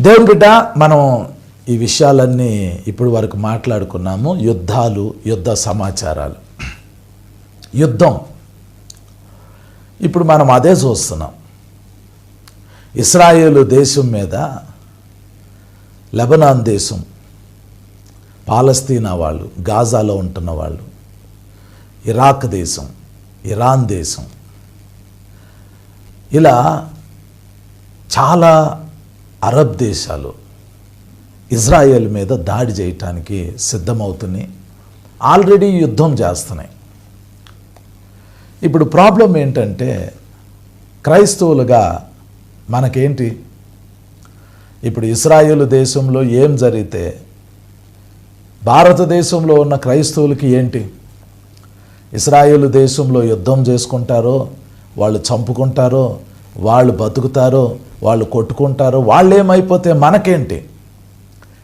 దేవుని బిడ్డ మనం ఈ విషయాలన్నీ ఇప్పుడు వరకు మాట్లాడుకున్నాము. యుద్ధాలు యుద్ధ సమాచారాలు. యుద్ధం. ఇప్పుడు మనం అదే చూస్తున్నాం. ఇస్రాయేలు దేశం మీద లెబనాన్ దేశం పాలస్తీనా వాళ్ళు గాజాలో ఉంటున్న వాళ్ళు ఇరాక్ దేశం ఇరాన్ దేశం ఇలా చాలా అరబ్ దేశాలు ఇజ్రాయెల్ మీద దాడి చేయటానికి సిద్ధమవుతున్నాయి. ఆల్రెడీ యుద్ధం చేస్తున్నాయి. ఇప్పుడు ప్రాబ్లం ఏంటంటే క్రైస్తవులుగా మనకేంటి? ఇప్పుడు ఇస్రాయేల్ దేశంలో ఏం జరిగితే భారతదేశంలో ఉన్న క్రైస్తవులకి ఏంటి? ఇస్రాయేల్ దేశంలో యుద్ధం చేసుకుంటారో వాళ్ళు చంపుకుంటారో వాళ్ళు బతుకుతారో వాళ్ళు కొట్టుకుంటారో వాళ్ళు ఏమైపోతే మనకేంటి?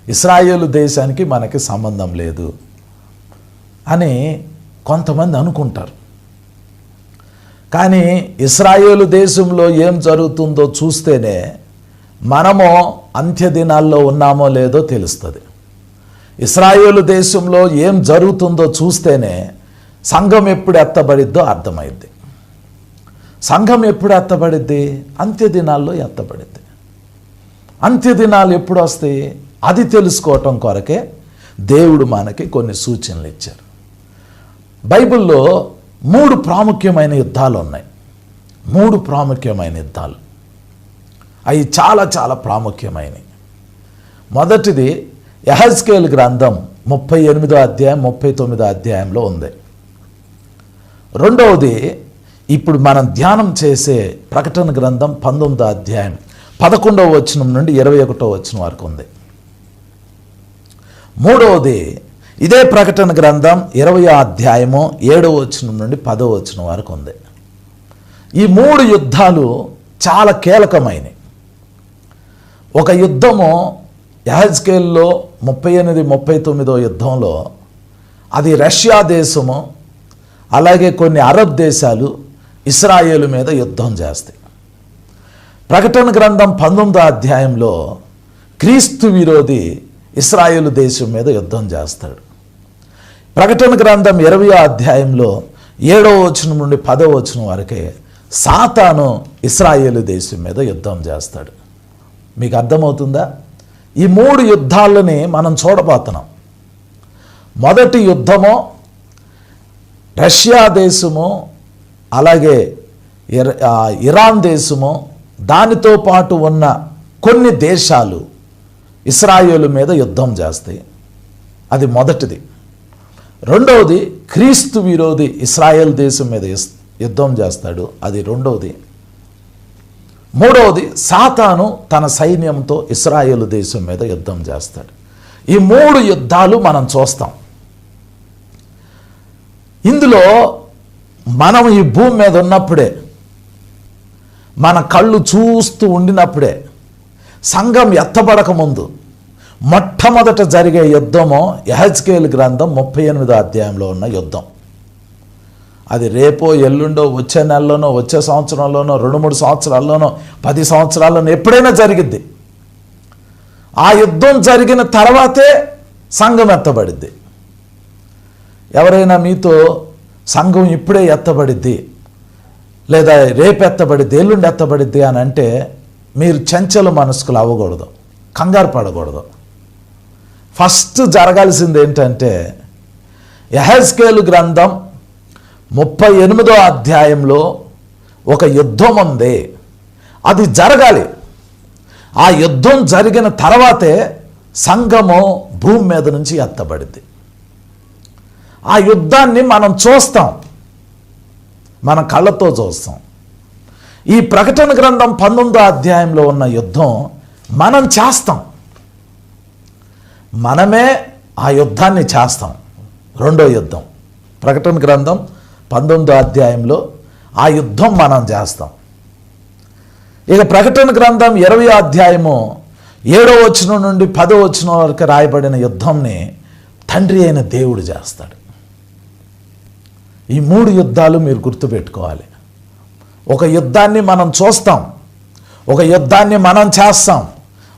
ఇస్రాయేలు దేశానికి మనకి సంబంధం లేదు అని కొంతమంది అనుకుంటారు. కానీ ఇస్రాయేలు దేశంలో ఏం జరుగుతుందో చూస్తేనే మనము అంత్య దినాల్లో ఉన్నామో లేదో తెలుస్తుంది. ఇస్రాయేలు దేశంలో ఏం జరుగుతుందో చూస్తేనే సంఘం ఎప్పుడు ఎత్తబడిద్దో అర్థమైద్ది. సంఘం ఎప్పుడు ఎత్తబడిద్ది? అంత్యదినాల్లో ఎత్తబడిద్ది. అంత్యదినాలు ఎప్పుడు వస్తాయి అది తెలుసుకోవటం కొరకే దేవుడు మనకి కొన్ని సూచనలు ఇచ్చారు. బైబిల్లో మూడు ప్రాముఖ్యమైన యుద్ధాలు ఉన్నాయి. మూడు ప్రాముఖ్యమైన యుద్ధాలు. అవి చాలా చాలా ప్రాముఖ్యమైనవి. మొదటిది యహజ్కేల్ గ్రంథం ముప్పై ఎనిమిదో అధ్యాయం ముప్పై తొమ్మిదో అధ్యాయంలో ఉంది. రెండవది ఇప్పుడు మనం ధ్యానం చేసే ప్రకటన గ్రంథం పంతొమ్మిదో అధ్యాయం పదకొండవ వచనం నుండి ఇరవై ఒకటో వచనం వరకు ఉంది. మూడవది ఇదే ప్రకటన గ్రంథం ఇరవై అధ్యాయము ఏడవ వచనం నుండి పదవ వచనం వరకు ఉంది. ఈ మూడు యుద్ధాలు చాలా కీలకమైనవి. ఒక యుద్ధము యహజ్కేల్లో ముప్పై ఎనిమిది ముప్పై తొమ్మిదో యుద్ధంలో అది రష్యా దేశము అలాగే కొన్ని అరబ్ దేశాలు ఇస్రాయేలు మీద యుద్ధం చేస్తాయి ప్రకటన గ్రంథం పంతొమ్మిదో అధ్యాయంలో క్రీస్తు విరోధి ఇస్రాయేలు దేశం మీద యుద్ధం చేస్తాడు. ప్రకటన గ్రంథం ఇరవయో అధ్యాయంలో ఏడవ వచనం నుండి పదవ వచనం వరకే సాతాను ఇస్రాయేలు దేశం మీద యుద్ధం చేస్తాడు. మీకు అర్థమవుతుందా? ఈ మూడు యుద్ధాలని మనం చూడబోతున్నాం. మొదటి యుద్ధము రష్యా దేశము అలాగే ఇర ఆ, ఇరాన్ దేశము దానితో పాటు ఉన్న కొన్ని దేశాలు ఇస్రాయేలు మీద యుద్ధం చేస్తాయి అది మొదటిది. రెండవది క్రీస్తు విరోధి ఇస్రాయేల్ దేశం మీద యుద్ధం చేస్తాడు. అది రెండవది. మూడవది సాతాను తన సైన్యంతో ఇస్రాయేల్ దేశం మీద యుద్ధం చేస్తాడు. ఈ మూడు యుద్ధాలు మనం చూస్తాం. ఇందులో మనం ఈ భూమి మీద ఉన్నప్పుడే మన కళ్ళు చూస్తూ ఉండినప్పుడే సంఘం ఎత్తబడక ముందు మొట్టమొదట జరిగే యుద్ధము యహజ్కేల్ గ్రంథం ముప్పై ఎనిమిదో అధ్యాయంలో ఉన్న యుద్ధం. అది రేపో ఎల్లుండో వచ్చే నెలలోనో వచ్చే సంవత్సరంలోనో రెండు మూడు సంవత్సరాల్లోనో పది సంవత్సరాల్లోనో ఎప్పుడైనా జరిగిద్ది. ఆ యుద్ధం జరిగిన తర్వాతే సంఘం ఎత్తబడిద్ది. ఎవరైనా మీతో సంఘం ఇప్పుడే ఎత్తబడిద్ది లేదా రేపు ఎత్తబడిద్ది ఎల్లుండి ఎత్తబడిద్ది అని అంటే మీరు చంచల మనస్కులు అవ్వకూడదు కంగారు పడకూడదు. ఫస్ట్ జరగాల్సింది ఏంటంటే యహెస్కేలు గ్రంథం ముప్పై ఎనిమిదో అధ్యాయంలో ఒక యుద్ధం ఉంది. అది జరగాలి. ఆ యుద్ధం జరిగిన తర్వాతే సంఘము భూమి మీద నుంచి ఎత్తబడింది ఆ యుద్ధాన్ని మనం చూస్తాం. మన కళ్ళతో చూస్తాం. ఈ ప్రకటన గ్రంథం పంతొమ్మిదో అధ్యాయంలో ఉన్న యుద్ధం మనం చేస్తాం. మనమే ఆ యుద్ధాన్ని చేస్తాం. రెండో యుద్ధం. ప్రకటన గ్రంథం పంతొమ్మిదో అధ్యాయంలో ఆ యుద్ధం మనం చేస్తాం. ఇక ప్రకటన గ్రంథం ఇరవై అధ్యాయము ఏడో వచనం నుండి పదో వచనం వరకు రాయబడిన యుద్ధంని తండ్రి అయిన దేవుడు చేస్తాడు. ఈ మూడు యుద్ధాలు మీరు గుర్తుపెట్టుకోవాలి. ఒక యుద్ధాన్ని మనం చూస్తాం. ఒక యుద్ధాన్ని మనం చేస్తాం.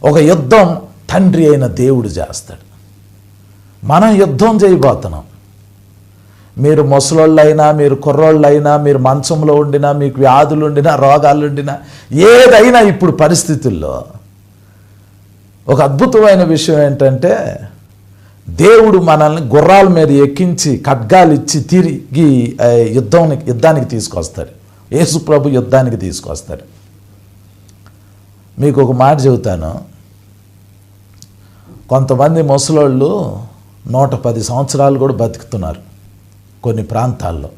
ఒక యుద్ధం తండ్రి అయిన దేవుడు చేస్తాడు. మనం యుద్ధం చేయబోతున్నాం. మీరు ముసలోళ్ళైనా మీరు కుర్రోళ్ళైనా మీరు మంచంలో ఉండినా మీకు వ్యాధులు ఉండినా రోగాలు ఉండినా ఏదైనా ఇప్పుడు పరిస్థితుల్లో ఒక అద్భుతమైన విషయం ఏంటంటే దేవుడు మనల్ని గుర్రాల మీద ఎక్కించి ఖడ్గాలు ఇచ్చి తిరిగి యుద్ధానికి యుద్ధానికి తీసుకొస్తాడు. యేసు ప్రభు యుద్ధానికి తీసుకొస్తాడు. మీకు ఒక మాట చెబుతాను. కొంతమంది ముసలోళ్ళు నూట పది సంవత్సరాలు కూడా బతుకుతున్నారు. కొన్ని ప్రాంతాల్లో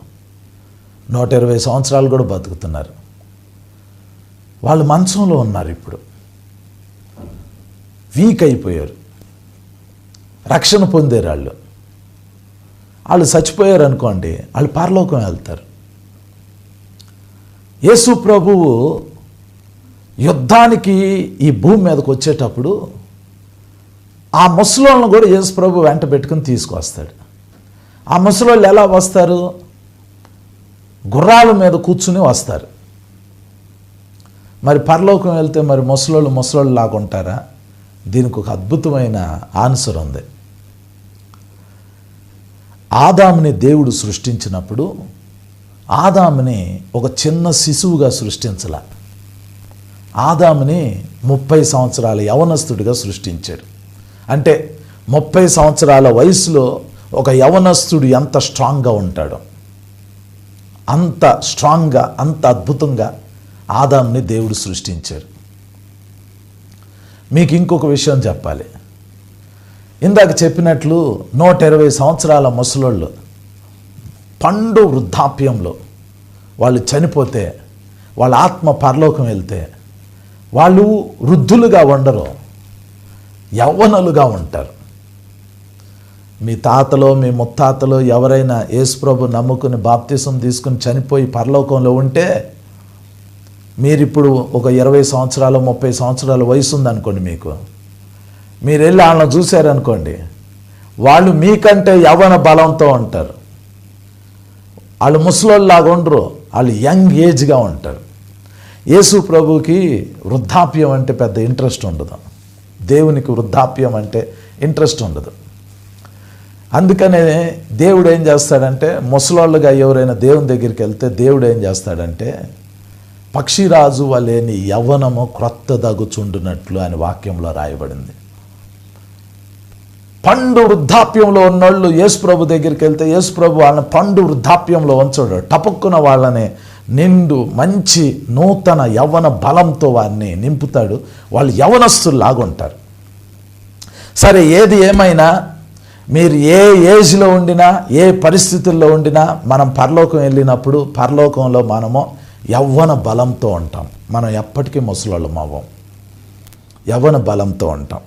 నూట ఇరవై సంవత్సరాలు కూడా బతుకుతున్నారు. వాళ్ళు మంచంలో ఉన్నారు ఇప్పుడు. వీక్ అయిపోయారు. రక్షణ పొందారు వాళ్ళు. వాళ్ళు చచ్చిపోయారు అనుకోండి వాళ్ళు పరలోకం వెళ్తారు. యేసు ప్రభువు యుద్ధానికి ఈ భూమి మీదకి వచ్చేటప్పుడు ఆ ముసలోళ్ళను కూడా యేసు ప్రభు వెంట పెట్టుకుని తీసుకొస్తాడు. ఆ ముసలోళ్ళు ఎలా వస్తారు? గుర్రాల మీద కూర్చుని వస్తారు. మరి పరలోకం వెళ్తే మరి ముసలోళ్ళు ముసలోళ్ళు లాగా ఉంటారా దీనికి ఒక అద్భుతమైన ఆన్సర్ ఉంది. ఆదాముని దేవుడు సృష్టించినప్పుడు ఆదాముని ఒక చిన్న శిశువుగా సృష్టించల. ఆదాముని ముప్పై సంవత్సరాల యవనస్తుడిగా సృష్టించాడు. అంటే ముప్పై సంవత్సరాల వయసులో ఒక యవనస్తుడు ఎంత స్ట్రాంగ్గా ఉంటాడో అంత స్ట్రాంగ్గా అంత అద్భుతంగా ఆదాంని దేవుడు సృష్టించాడు. మీకు ఇంకొక విషయం చెప్పాలి. ఇందాక చెప్పినట్లు నూట ఇరవై సంవత్సరాల ముసలోళ్ళు పండు వృద్ధాప్యంలో వాళ్ళు చనిపోతే వాళ్ళ ఆత్మ పరలోకం వెళ్తే వాళ్ళు వృద్ధులుగా ఉండరు యవ్వనలుగా ఉంటారు. మీ తాతలో మీ ముత్తాతలో ఎవరైనా యేసుప్రభు నమ్ముకుని బాప్తిసం తీసుకుని చనిపోయి పరలోకంలో ఉంటే మీరిప్పుడు ఒక ఇరవై సంవత్సరాలు ముప్పై సంవత్సరాల వయసు ఉందనుకోండి మీకు. మీరు వెళ్ళి వాళ్ళని చూశారనుకోండి వాళ్ళు మీకంటే యవ్వన బలంతో ఉంటారు. వాళ్ళు ముసలోళ్ళలాగా ఉండరు వాళ్ళు యంగ్ ఏజ్గా ఉంటారు. యేసు ప్రభుకి వృద్ధాప్యం అంటే పెద్ద ఇంట్రెస్ట్ ఉండదు. దేవునికి వృద్ధాప్యం అంటే ఇంట్రెస్ట్ ఉండదు. అందుకనే దేవుడు ఏం చేస్తాడంటే ముసలోళ్ళుగా ఎవరైనా దేవుని దగ్గరికి వెళ్తే దేవుడు ఏం చేస్తాడంటే పక్షిరాజు వలేని యవ్వనము క్రొత్త దగుచుండునట్లు అని వాక్యంలో రాయబడింది. పండు వృద్ధాప్యంలో ఉన్నోళ్ళు యేసుప్రభు దగ్గరికి వెళ్తే యేసుప్రభు వాళ్ళని పండు వృద్ధాప్యంలో ఉంచడు. టపక్కున వాళ్ళని నిండు మంచి నూతన యవ్వన బలంతో వారిని నింపుతాడు. వాళ్ళు యవనస్తులు లాగుంటారు సరే ఏది ఏమైనా మీరు ఏ ఏజ్లో ఉండినా ఏ పరిస్థితుల్లో ఉండినా మనం పరలోకం వెళ్ళినప్పుడు పరలోకంలో మనము యవ్వన బలంతో ఉంటాం. మనం ఎప్పటికీ ముసలోళ్ళం అవ్వం. యవ్వన బలంతో ఉంటాం.